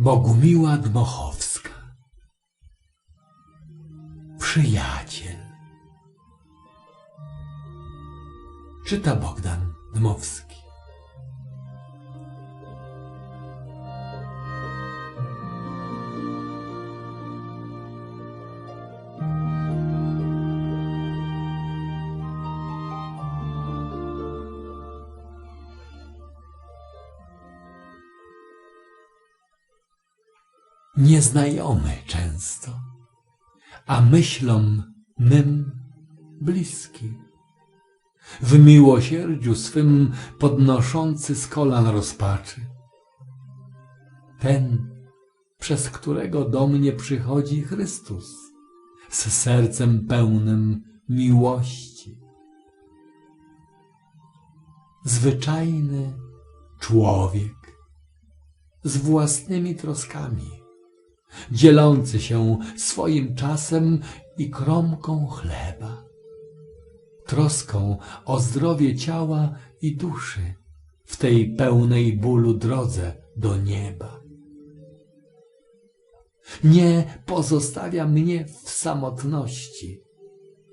Bogumiła Dmochowska. Przyjaciel. Czyta Bogdan Dmowski Nieznajomy często, a myślom mym bliski. W miłosierdziu swym podnoszący z kolan rozpaczy. Ten, przez którego do mnie przychodzi Chrystus, z sercem pełnym miłości. Zwyczajny człowiek z własnymi troskami, dzielący się swoim czasem i kromką chleba, troską o zdrowie ciała i duszy w tej pełnej bólu drodze do nieba. Nie pozostawia mnie w samotności.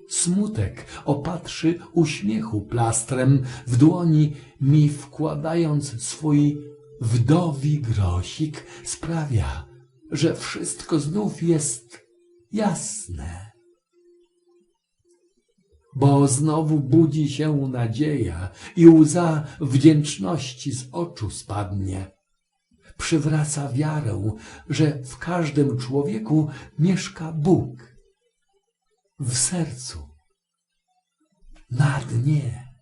Smutek opatrzy uśmiechu plastrem w dłoni mi wkładając swój wdowi grosik sprawia, że wszystko znów jest jasne. Bo znowu budzi się nadzieja i łza wdzięczności z oczu spadnie. Przywraca wiarę, że w każdym człowieku mieszka Bóg. W sercu, na dnie.